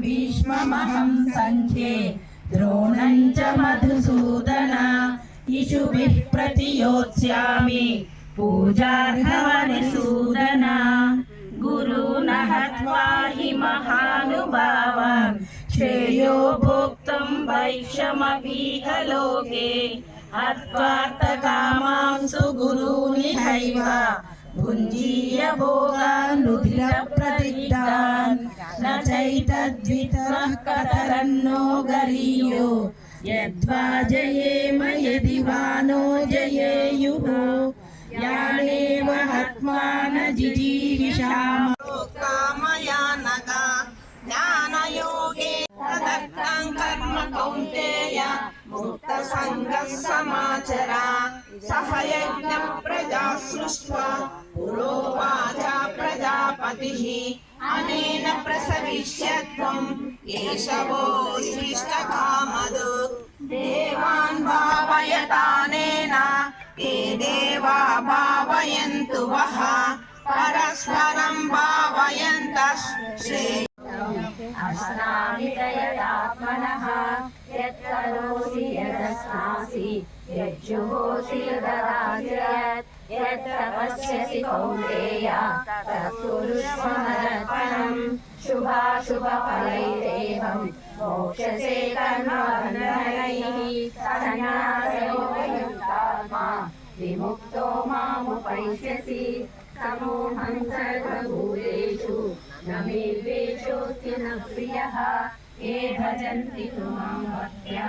भीष्ममहं सङ्ख्ये द्रोणं च मधुसूदन इषुभिः प्रतियोत्स्यामि पूजार्हवनिसूदन गुरून् हत्वा हि महानुभावान् श्रेयो भोक्तुं वैषमपीह लोके हत्वार्थकामांसु गुरूनि हैव भुञ्जीय भोगानुधिरप्रतिग्धान् न चैतद्वितरः कतरन्नो गरीयो। यद्वा जयेम यदि वा नो जयेयुः। यानेव हत्वा न जिजीविषाम ज्ञानयोगे तदर्थं कर्म कौन्तेय। मुक्तसङ्गः सह प्रजा सृष्ट्वा पुरोवाच प्रजापतिः। अनेन प्रसविष्यत्वं केशवोऽशिष्टकामदु देवान् भावयतानेन ते देवा भावयन्तु वः परस्परं भावयन्तः श्रेय अश्नामितयदात्मनः यत्करोषि यदस्नासि यज्जुहोषि यददासि यत् यत्तपस्यसि कौन्तेय तत्कुरुष्वमरत्नम् शुभाशुभफलैरेवम् मोक्षसे कर्मबन्धनैः सन्न्यासयोगयुक्तात्मा विमुक्तो मामुपैष्यसि समोऽहं सर्वभूतेषु न मे द्वेषोऽस्ति न प्रियः ये भजन्ति तु मां भक्त्या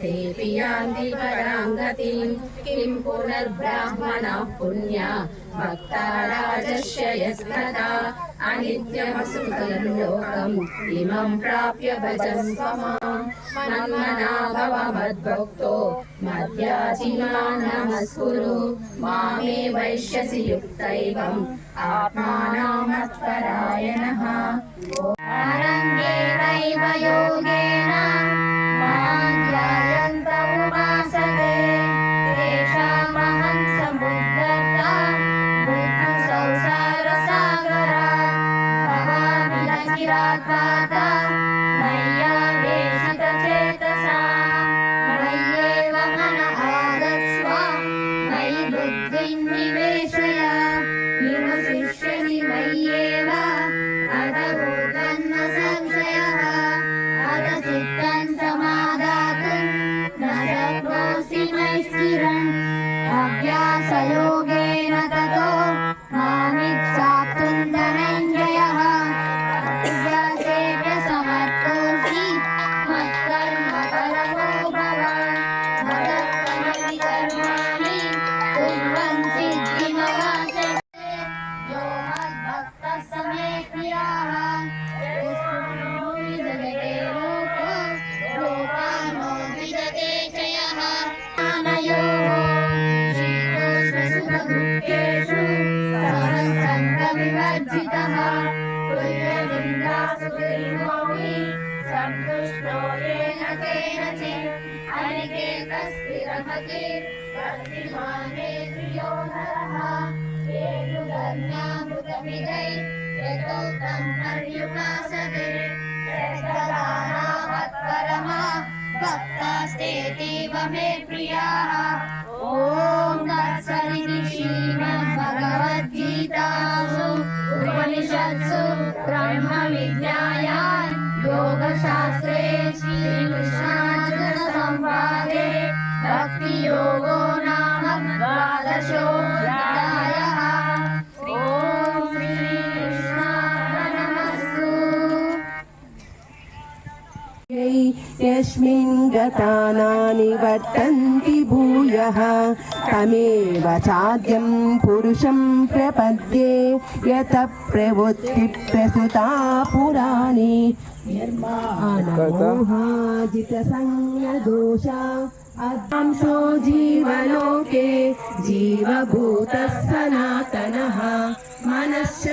तेऽपि यान्ति परां गतिं किं पुनर्ब्राह्मणः पुण्या भक्ता राजस्य यस्तदा अनित्यमसुखं लोकम् इमं प्राप्य भजन् त्वमाम् मन्मना भव मद्भक्तो मद्याजिमा नमस्कुरु मामे वैश्यसि युक्तैवम् आत्मानामत्परायणः अरङ्गेणैव योगेन ध्यायन्तमुपासने तेषामहं समुद्धर्ता मृत्युसंसारसागरा भवामि न चिराघाता مشروع أتينا عليك الكسر الخطير تأتي الغامر يوم तानानि वर्तन्ति भूयः। तमेव साध्यं पुरुषं प्रपद्ये। यत प्रवृत्तिप्रसुता पुराणे। निर्माणमोहाजितसङ्गदोषा अद्वांसो जीवलोके। जीवभूतः सनातनः। मनश्च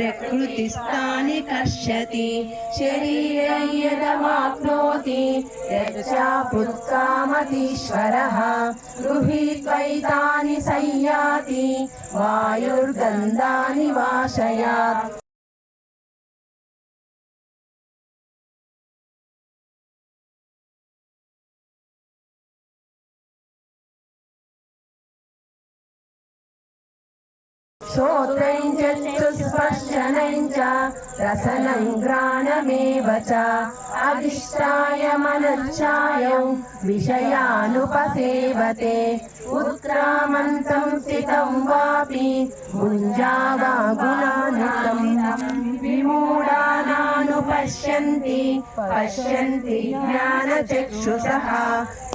प्रकृतिस्थानि कर्षति शरीरं यदवाप्नोति यच्चापुत्कामतीश्वरः गृहीत्वैतानि संयाति वायुर्गन्धानि वाशयात् श्रोत्रं च स्पर्शनं च रसनं घ्राणमेव च अधिष्ठाय मनश्चायं विषयानुपसेवते उत्क्रामन्तं स्थितं वापि भुञ्जावा गुणानुतं विमूढानानुपश्यन्ति पश्यन्ति ज्ञानचक्षुषः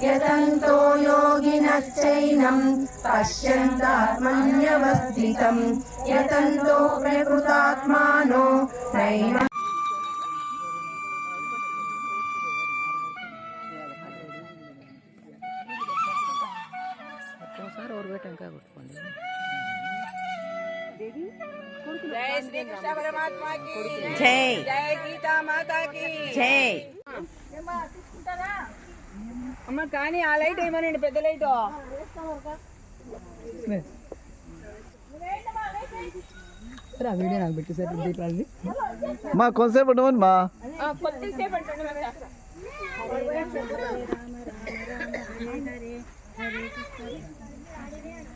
यतन्तो योगिनश्चैनं पश्यन्तात्मन्यवस्थितं यतन्तो प्रकृतात्मानो नैव జై శ్రీకృష్ణ పరమాత్మ కి జై జై గీతా మాతా కి జై అమ్మ కానీ ఆ లైట్ ఏమనండి పెద్ద లైట్ మా కొంతసేపు ఉండమని మా వెయిట్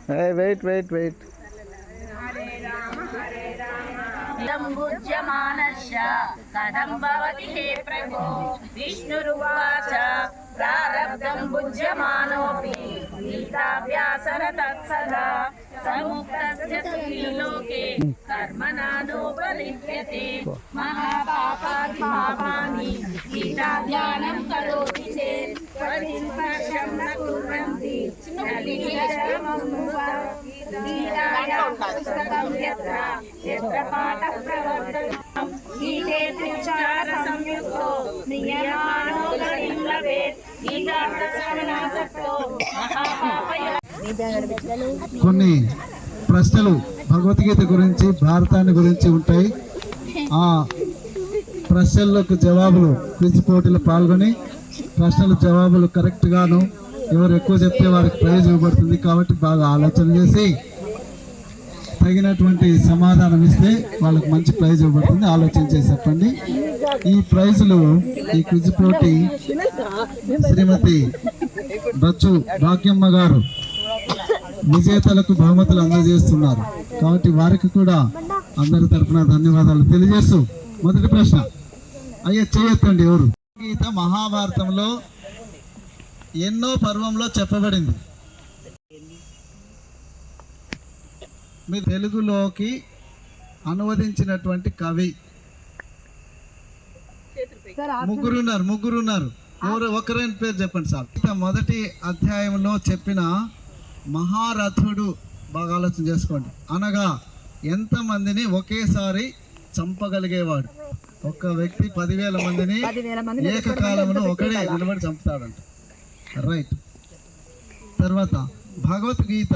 வெயிட் வெயிட் வெயிட் कथं भवति हे प्रभो? विष्णुरुवाच, प्रारब्धं भुज्यमानोऽपि। समुक्तस्य सुखीलोके कर्मणानोपलिप्यते गीताध्यानं करोति चेत् न కొన్ని ప్రశ్నలు భగవద్గీత గురించి భారతాన్ని గురించి ఉంటాయి. ఆ ప్రశ్నలకు జవాబులు క్విజ్ పోటీలో పాల్గొని ప్రశ్నలు జవాబులు కరెక్ట్గాను ఎవరు ఎక్కువ చెప్తే వారికి ప్రయోజనపడుతుంది కాబట్టి బాగా ఆలోచన చేసి తగినటువంటి సమాధానం ఇస్తే వాళ్ళకి మంచి ప్రైజ్ ఇవ్వబడుతుంది. ఆలోచన చేసి చెప్పండి. ఈ ప్రైజులు ఈ క్విజ్ పోటీ శ్రీమతి బచ్చు రాక్యమ్మ గారు విజేతలకు బహుమతులు అందజేస్తున్నారు. కాబట్టి వారికి కూడా అందరి తరఫున ధన్యవాదాలు తెలియజేస్తూ మొదటి ప్రశ్న. అయ్యా చేయొద్దండి ఎవరు? గీత మహాభారతంలో ఎన్నో పర్వంలో చెప్పబడింది. మీ తెలుగులోకి అనువదించినటువంటి కవి. ముగ్గురున్నారు ముగ్గురున్నారు. ఎవరు ఒకరైన పేరు చెప్పండి సార్. మొదటి అధ్యాయంలో చెప్పిన మహారథుడు బాగా ఆలోచన చేసుకోండి. అనగా ఎంతమందిని ఒకేసారి చంపగలిగేవాడు? ఒక వ్యక్తి పదివేల మందిని ఏకకాలంలో ఒకడే నిలబడి చంపుతాడంట. రైట్. తర్వాత భగవద్గీత